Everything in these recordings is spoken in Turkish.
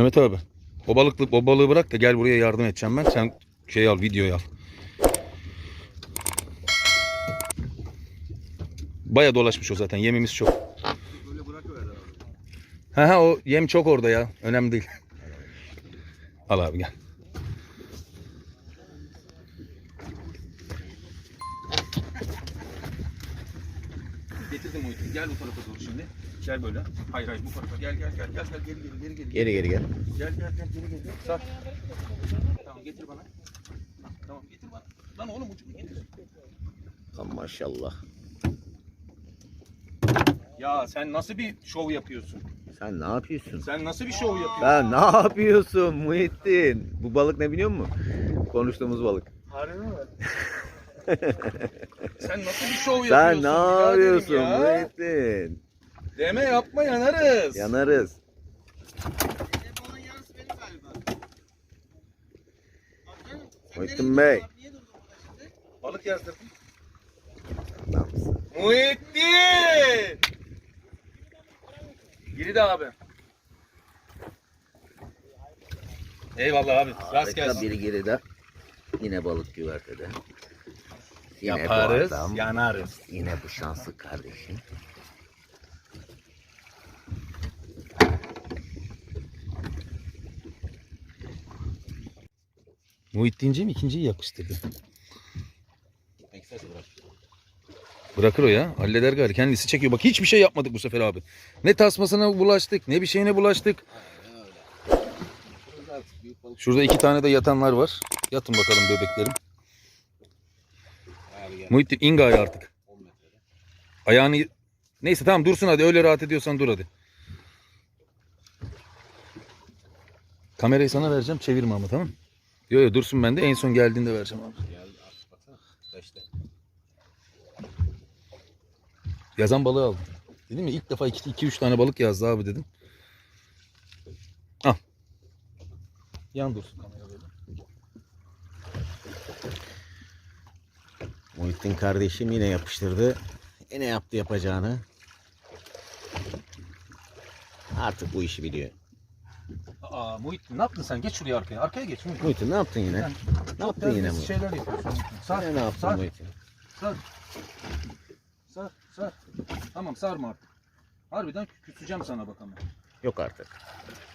Mehmet abi. O balıklı o balığı bırak da gel buraya yardım edeceğim ben. Sen şey al, videoyu al. Baya dolaşmış o zaten. Yemimiz çok. Böyle bırakıver abi. Ha ha o yem çok orada ya. Önemli değil. Al abi gel. Getirdim o Gel bu tarafa doğru şimdi. Gel böyle. Hayır hayır bu tarafa. Gel gel gel gel gel geri geri geri geri. Geri geri gel. Gel gel gel geri geri. Sar. Tamam getir bana. Tamam getir bana. Lan oğlum ucunu getir. Aman maşallah. Ya sen nasıl bir şov yapıyorsun? Sen ne yapıyorsun? Sen nasıl bir şov yapıyorsun? Sen ne yapıyorsun Muhittin? Bu balık ne biliyor musun? Konuştuğumuz balık. Harbi mi? Sen nasıl bir şov yapıyorsun? Sen ne yapıyorsun ya? Muhittin? Deme yapma yanarız. Yanarız. Telefonun yarısı benim galiba. Abi canım, sen Muhittin nereye Bey. gidiyorsun abi? Niye durdun burada şimdi? Balık yazdırdım. Adamsın. Muhittin! Giri de abi. Eyvallah abi. Rast Harika gelsin. bir geride. Yine balık güvertede. Yine bu Yaparız, adam. yanarız. Yine bu şanslı kardeşim. Muhittinciğim ikinciyi yapıştırdı. Bırakır o ya. Halleder gari. Kendisi çekiyor. Bak hiçbir şey yapmadık bu sefer abi. Ne tasmasına bulaştık, ne bir şeyine bulaştık. Şurada iki tane de yatanlar var. Yatın bakalım bebeklerim. Muhittin in gayrı artık. Ayağını... Neyse tamam dursun hadi. Öyle rahat ediyorsan dur hadi. Kamerayı sana vereceğim. Çevirme ama tamam Yok yok dursun bende. En son geldiğinde vereceğim abi. Yazan balığı aldım. Dedim ya ilk defa 2-3 tane balık yazdı abi dedim. Al. Yan dursun kamera Muhittin kardeşim yine yapıştırdı. Yine yaptı yapacağını. Artık bu işi biliyor. Aa Muhittin ne yaptın sen? Geç şuraya arkaya. Arkaya geç. Muhittin. Muhittin ne yaptın yine? Sen Ne yaptın yine Muhittin? şeyler yapıyorsun. Muhittin. Sar, Yine ne yaptın sar, Muhittin? sar. Sar, sar. Tamam sarma artık. Harbiden küseceğim sana bak ama. Yok artık.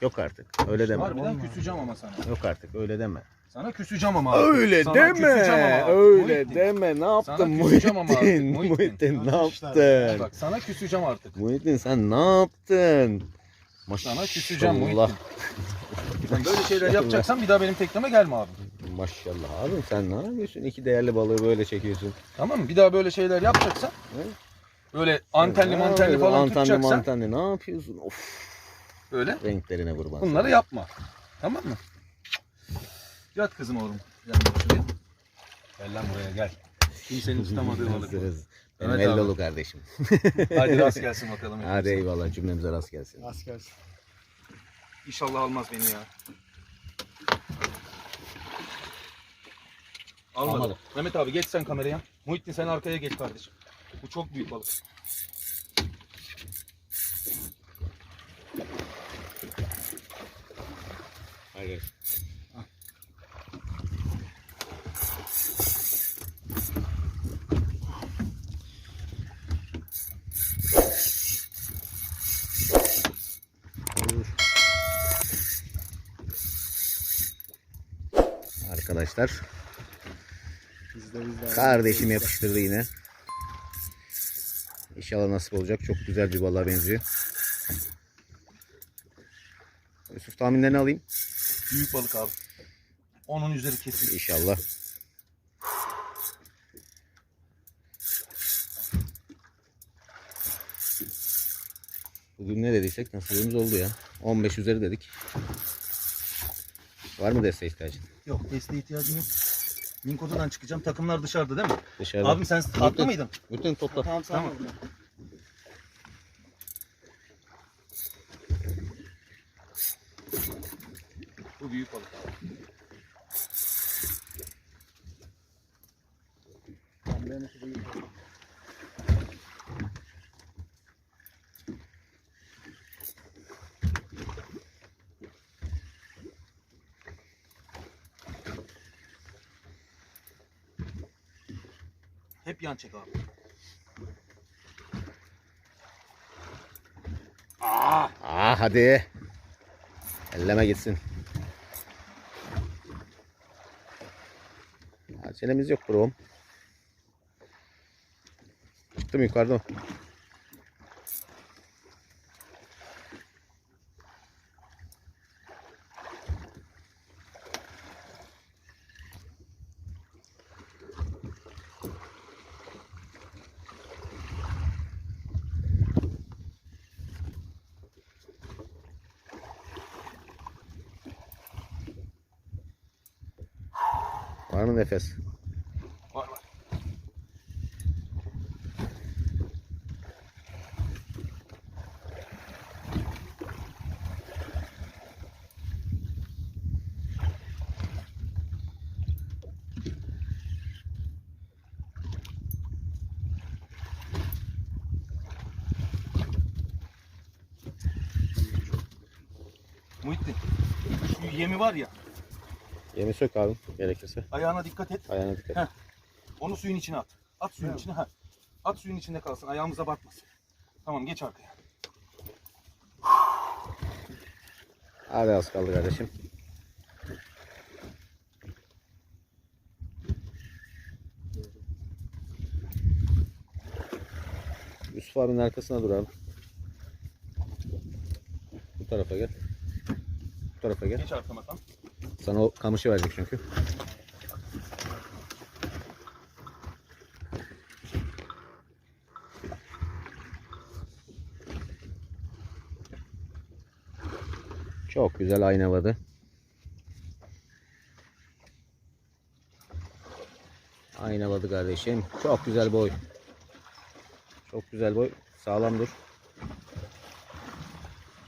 Yok artık. Öyle deme. Harbiden küseceğim ama sana. Yok artık öyle deme. Sana küseceğim ama artık. Öyle Sana deme. Öyle Muhittin. deme. Ne yaptın küseceğim ama artık, Muhittin? Muhittin. Muhittin ne yaptın? Bak sana küseceğim artık. Muhittin sen ne yaptın? Sana küseceğim Maşallah. Muhittin. Sen böyle şeyler yapacaksan bir daha benim tekneme gelme abi. Maşallah abim sen ne yapıyorsun? İki değerli balığı böyle çekiyorsun. Tamam mı? Bir daha böyle şeyler yapacaksan Evet. böyle antenli mantenli falan antenli, tutacaksan mantenli ne yapıyorsun? Of böyle renklerine kurban. bunları yapma. Tamam mı? Yat kızım oğlum. Gel bak şuraya. Gel lan buraya gel. Kimsenin tutamadığı balık bu. Benim Evet abi. ellolu kardeşim. Hadi rast gelsin bakalım. Hadi eyvallah cümlemize rast gelsin. Asker. İnşallah almaz beni ya. Almadı. Almadı. Mehmet abi geç sen kameraya. Muhittin sen arkaya geç kardeşim. Bu çok büyük balık. Hayır. Arkadaşlar kardeşim yapıştırdı yine. İnşallah nasip olacak. Çok güzel bir balığa benziyor. Yusuf tahminlerini alayım. Büyük balık abi. Onun üzeri kesin. İnşallah. Bugün ne dediysek nasibimiz oldu ya. 15 üzeri dedik. Var mı desteğe ihtiyacın? Yok desteğe ihtiyacım yok. Minkoto'dan çıkacağım. Takımlar dışarıda değil mi? Dışarıda. Abim sen haklı mıydın? Bütün topla. Tamam Tamam. tamam. Bu büyük balık abi. Tamam ben şu Hep yan çek abi. Aa Ah, hadi. Elleme gitsin. Acelemiz yok bro. Çıktım yukarıda. Var mı nefes? Var var. Muhittin. Şu yemi var ya. Yemi sök abi gerekirse. Ayağına dikkat et. Ayağına dikkat. Heh. Onu suyun içine at. At suyun içine. Ha. At suyun içinde kalsın. Ayağımıza batmasın. Tamam geç arkaya. Hadi az kaldı kardeşim. Yusuf abinin arkasına dur abi. Bu tarafa gel. Bu tarafa gel. Geç arkama tam. Sana o kamışı verecek çünkü. Çok güzel aynaladı. Aynaladı kardeşim. Çok güzel boy. Çok güzel boy. Sağlam dur.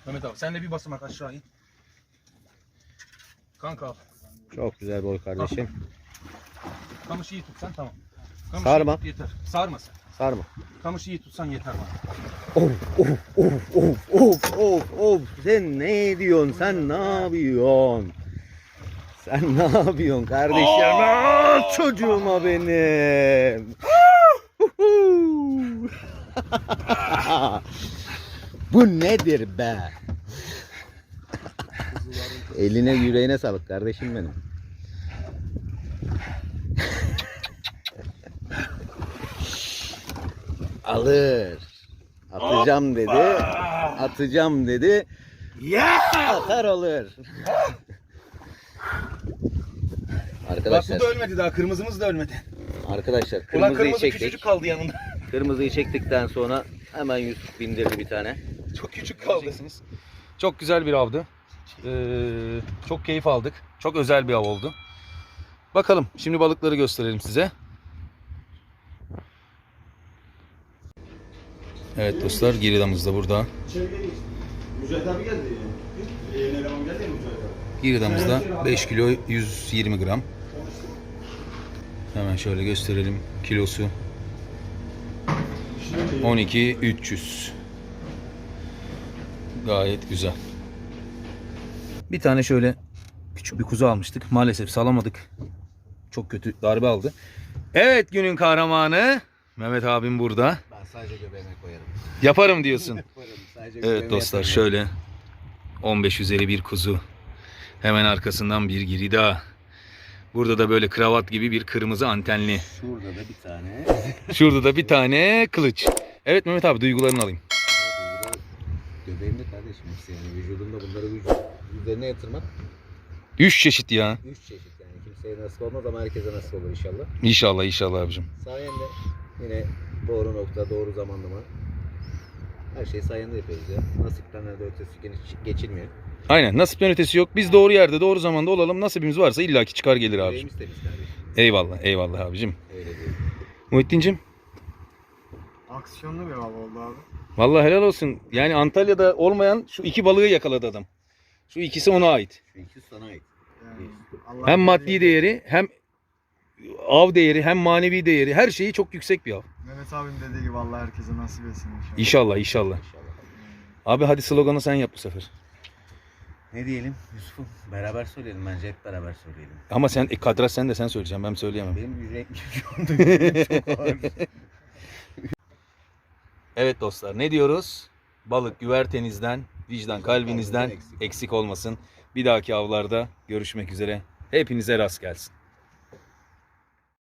Mehmet abi sen de bir basamak aşağı in. Kanka al. Çok güzel boy kardeşim. Kamışı iyi tutsan tamam. Kamışı Sarma. iyi tut, yeter. Sarma sen. Sarma. Kamışı iyi tutsan yeter bana. Of of of of of of of sen ne diyorsun sen ne yapıyorsun? Sen ne yapıyorsun kardeşim? Aa, çocuğuma benim. Bu nedir be? Eline yüreğine sağlık kardeşim benim. Alır. Atacağım dedi. Atacağım dedi. Ya! Atar alır. Bak Arkadaşlar, bu da ölmedi daha. Kırmızımız da ölmedi. arkadaşlar Ulan kırmızıyı kırmızı çektik. küçücük kaldı yanında. Kırmızıyı çektikten sonra hemen Yusuf bindirdi bir tane. Çok küçük kaldı. Çok güzel bir avdı. Ee, çok keyif aldık. Çok özel bir av oldu. Bakalım şimdi balıkları gösterelim size. Evet dostlar giridamız da burada. Abi. Giridamızda 5 kilo 120 gram. Hemen şöyle gösterelim kilosu. 12 300. Gayet güzel. Bir tane şöyle küçük bir kuzu almıştık. Maalesef salamadık. Çok kötü darbe aldı. Evet günün kahramanı Mehmet abim burada. Ben sadece göbeğime koyarım. Yaparım diyorsun. Sadece Evet dostlar şöyle 15 üzeri bir kuzu. Hemen arkasından bir giri daha. Burada da böyle kravat gibi bir kırmızı antenli. Şurada da bir tane. Şurada da bir tane kılıç. Evet Mehmet abi duygularını alayım. Göbeğimde kardeşim hepsi yani vücudumda bunları vücut üzerine yatırmak Üç çeşit ya. üç çeşit yani kimseye nasip olmaz ama herkese nasip olur inşallah. İnşallah inşallah abicim. Sayende yine doğru nokta, doğru zamanlama. Her şeyi sayende yapıyoruz ya. Nasipten de ötesi geç- geçilmiyor. Aynen nasipten ötesi yok. Biz doğru yerde doğru zamanda olalım. Nasibimiz varsa illaki çıkar gelir abicim. Yüreğimiz temiz kardeşim. Eyvallah eyvallah abicim. Öyle değil. Muhittincim Aksiyonlu bir av oldu abi. Vallahi helal olsun. Yani Antalya'da olmayan şu iki balığı yakaladı adam. Şu ikisi ona ait. Şu ikisi sana ait. Yani Allah Hem maddi değeri hem av değeri hem manevi değeri her şeyi çok yüksek bir av. Mehmet abim dediği gibi Allah herkese nasip etsin inşallah. İnşallah inşallah. İnşallah. Abi hadi sloganı sen yap bu sefer. Ne diyelim Yusuf'um? Beraber söyleyelim bence hep beraber söyleyelim. Ama sen e, kadraj sen de sen söyleyeceğim ben söyleyemem. Benim yüreğim çok ağır. Evet dostlar ne diyoruz? Balık güvertenizden, vicdan kalbinizden eksik olmasın. Bir dahaki avlarda görüşmek üzere. Hepinize rast gelsin.